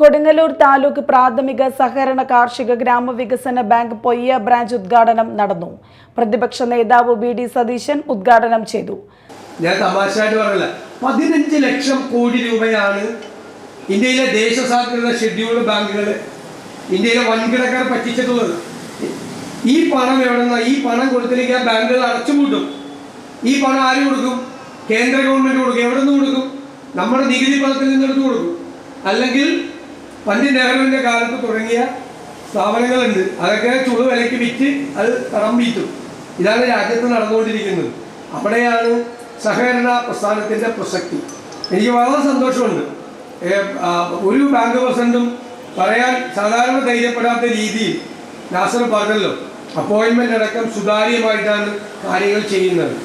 കൊടുങ്ങല്ലൂർ താലൂക്ക് പ്രാഥമിക സഹകരണ കാർഷിക ഗ്രാമവികസന ബാങ്ക് പൊയ്യ ബ്രാഞ്ച് ഉദ്ഘാടനം നടന്നു. പ്രതിപക്ഷ നേതാവ് ബി ഡി സതീശൻ ഉദ്ഘാടനം ചെയ്തു. ഞാൻ തമാശയായിട്ട് പറയല്ല പതിനഞ്ച് ലക്ഷം കോടി രൂപയാണ് ഇന്ത്യയിലെ ദേശസാൽകൃത ഷെഡ്യൂൾഡ് ബാങ്കുകൾ ഇന്ത്യയിലെ വൻകിടക്കാർ പറ്റിച്ചിട്ടുള്ളത്. ഈ പണം എവിടെ ഈ പണം കൊടുത്തില്ലെങ്കിൽ ആ ബാങ്കുകൾ അടച്ചുപൂട്ടും ഈ പണം ആര് കൊടുക്കും? കേന്ദ്ര ഗവൺമെന്റ് കൊടുക്കും. എവിടെ നിന്ന് കൊടുക്കും? നമ്മുടെ നികുതി പണത്തിൽ നിന്ന് എടുത്ത് കൊടുക്കും. അല്ലെങ്കിൽ പണ്ഡിറ്റ് നെഹ്റുവിന്റെ കാലത്ത് തുടങ്ങിയ സ്ഥാപനങ്ങളുണ്ട്. അതൊക്കെ ചുളു വിലയ്ക്ക് വിറ്റ് അത് കടം ഇതാണ് രാജ്യത്ത് നടന്നുകൊണ്ടിരിക്കുന്നത്. അവിടെയാണ് സഹകരണ പ്രസ്ഥാനത്തിന്റെ പ്രസക്തി. എനിക്ക് വളരെ സന്തോഷമുണ്ട്. ഒരു ബാങ്ക് പ്രസിഡന്റും പറയാൻ സാധാരണ ധൈര്യപ്പെടാത്ത രീതിയിൽ നാസർ പറഞ്ഞല്ലോ അപ്പോയിന്റ്മെന്റ് അടക്കം സുതാര്യമായിട്ടാണ് കാര്യങ്ങൾ ചെയ്യുന്നത്.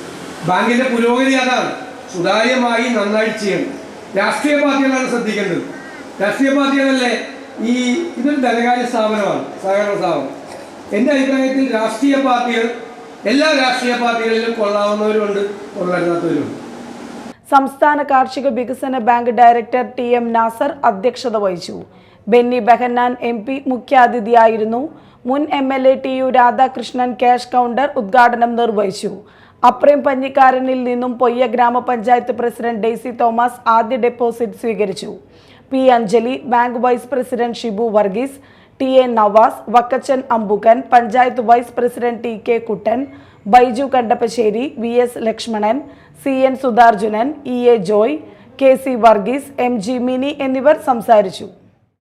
ബാങ്കിന്റെ പുരോഗതി അതാണ്. സുതാര്യമായി നന്നായി ചെയ്യണം. രാഷ്ട്രീയ പാർട്ടികളാണ് ശ്രദ്ധിക്കേണ്ടത്. രാഷ്ട്രീയ പാർട്ടികളല്ലേ ഈ ഇതൊരു ധനകാര്യ സ്ഥാപനമാണ് സഹകരണ സ്ഥാപനം. എന്റെ അഭിപ്രായത്തിൽ രാഷ്ട്രീയ പാർട്ടികൾ എല്ലാ രാഷ്ട്രീയ പാർട്ടികളിലും കൊള്ളാവുന്നവരുമുണ്ട് കൊള്ളരുതാത്തവരുമുണ്ട്. സംസ്ഥാന കാർഷിക വികസന bank director T M Nasar അധ്യക്ഷത വഹിച്ചു. ബെന്നി ബെഹന്നാൻ എം പി മുഖ്യാതിഥിയായിരുന്നു. മുൻ M L A T U Radhakrishnan cash counter ഉദ്ഘാടനം നിർവഹിച്ചു. അപ്രേം പഞ്ഞിക്കാരനിൽ നിന്നും പൊയ്യ ഗ്രാമപഞ്ചായത്ത് പ്രസിഡന്റ് ഡെയ്സി തോമസ് ആദ്യ ഡെപ്പോസിറ്റ് സ്വീകരിച്ചു. P Anjali bank vice president Shibu Varghese T A Navas Vakkachan Ambukan panchayat vice president T K Kuttan Baiju Kandappassery V S Lakshmanan C N Sudharjunan E A Joy K C Varghese M G Mini എന്നിവർ സംസാരിച്ചു.